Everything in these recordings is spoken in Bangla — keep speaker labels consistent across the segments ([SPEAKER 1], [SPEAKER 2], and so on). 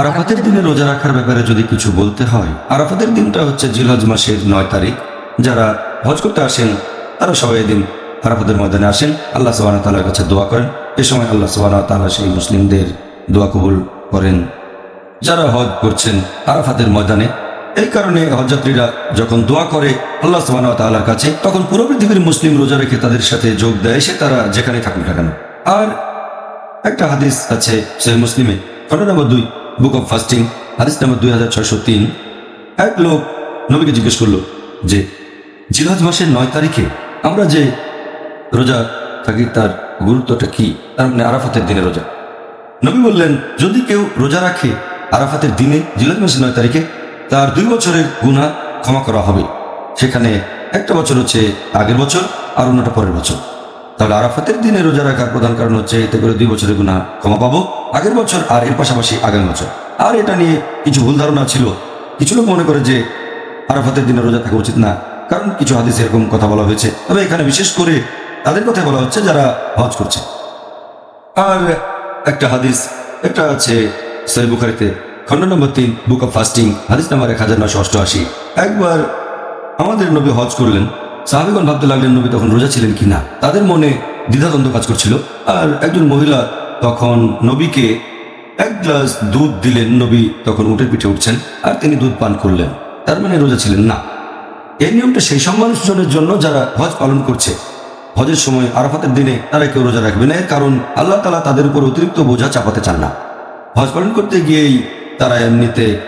[SPEAKER 1] আরাফাতের দিনে রোজা রাখার ব্যাপারে যদি কিছু বলতে হয়, আরাফাতের দিনটা হচ্ছে জিলহজ মাসের নয় তারিখ। যারা হজ করতে আসেন, তারা সবাই দিন আরাফাতের ময়দানে আসেন। আল্লাহ সুবাহ তালার কাছে দোয়া করেন। এ সময় আল্লাহ সুবাহ তালা সেই মুসলিমদের দোয়া কবুল করেন। যারা হজ করছেন আরাফাতের ময়দানে, এই কারণে হজযাত্রীরা যখন দোয়া করে আল্লাহ সুবাহ তাল্লার কাছে, তখন পুরো পৃথিবীর মুসলিম রোজা রেখে তাদের সাথে যোগ দেয়, সে তারা যেখানে থাকুক না কেন। আর একটা হাদিস আছে সেই মুসলিমে। খন্ড নম্বর দুই বুক অফ ফাস্টিং হাদিস নম্বর দুই হাজার ছয়শো তিন। এক লোক নবীকে জিজ্ঞেস করল যে জিলহজ মাসের নয় তারিখে আমরা যে রোজা থাকি, তার গুরুত্বটা কি? তার মানে আরাফাতের দিনে রোজা। নবী বললেন, যদি কেউ রোজা রাখে আরাফাতের দিনে জিলহজ মাসের নয় তারিখে, তার দুই বছরের গুণা ক্ষমা করা হবে। সেখানে একটা বছর হচ্ছে আগের বছর আর অন্যটা পরের বছর। তাহলে আরাফাতের দিনে রোজা রাখার প্রধান কারণ হচ্ছে এতে করে দুই বছরের গুণা ক্ষমা পাবো। আগের বছর আর এর পাশাপাশি আগামী বছর। আর এটা নিয়ে কিছু ভুল ধারণা ছিল। কিছু লোক মনে করে যে আরাফাতের দিনে রোজা থাকা উচিত না, কারণ কিছু হাদিস এরকম কথা বলা হয়েছে। তবে এখানে বিশেষ করে তাদের কথা বলা হচ্ছে যারা হজ করছে। আর একটা হাদিস, একটা আছে বুখারিতে খন্ড নম্বর তিন, বুক অফ ফাস্টিং, হাদিস নাম্বার এক হাজার নশো অষ্টআশি। একবার আমাদের নবী হজ করলেন সাহাবিগণ ভাবতে লাগলেন, নবী তখন রোজা ছিলেন কিনা তাদের মনে দ্বিধাদ্বন্দ্ব কাজ করছিল। আর একজন মহিলা তখন নবীকে এক গ্লাস দুধ দিলেন। নবী তখন উঠের পিঠে উঠছেন আর তিনি দুধ পান করলেন। তার মানে রোজা ছিলেন না। এই নিয়মটা সেই সব মানুষজনের জন্য যারা হজ পালন করছে। হজের সময় আরাফাতের দিনে তারা কেউ রোজা রাখবে না। কারণ আল্লাহ তালা তাদের উপর অতিরিক্ত বোঝা চাপাতে চান না। হজ পালন করতে গিয়েই তারা এমনিতে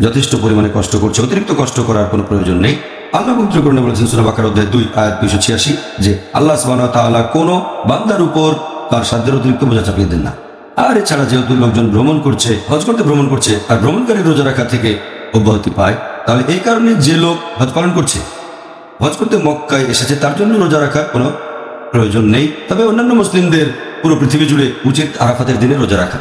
[SPEAKER 1] যথেষ্ট পরিমাণে কষ্ট করছে। অতিরিক্ত কষ্ট করার কোনো প্রয়োজন নেই। আল্লাহ পবিত্র করণে বলেছেন সুরা বাকার অধ্যায় দুই, আয়াত দুইশো ছিয়াশি, যে আল্লাহ সুবাহ তাআলা কোনো বান্দার উপর তার সাধ্যের অতিরিক্ত বোঝা চাপিয়ে দেন না। আর এছাড়া যেহেতু লোকজন ভ্রমণ করছে, হজ করতে ভ্রমণ করছে, আর ভ্রমণকারী রোজা রাখা থেকে অব্যাহতি পায়, তাহলে এই কারণে যে লোক হজ পালন করছে, হজ করতে মক্কায় এসেছে, তার জন্য রোজা রাখার কোনো প্রয়োজন নেই। তবে অন্যান্য মুসলিমদের পুরো পৃথিবী জুড়ে উচিত আরাফাতের দিনে রোজা রাখা।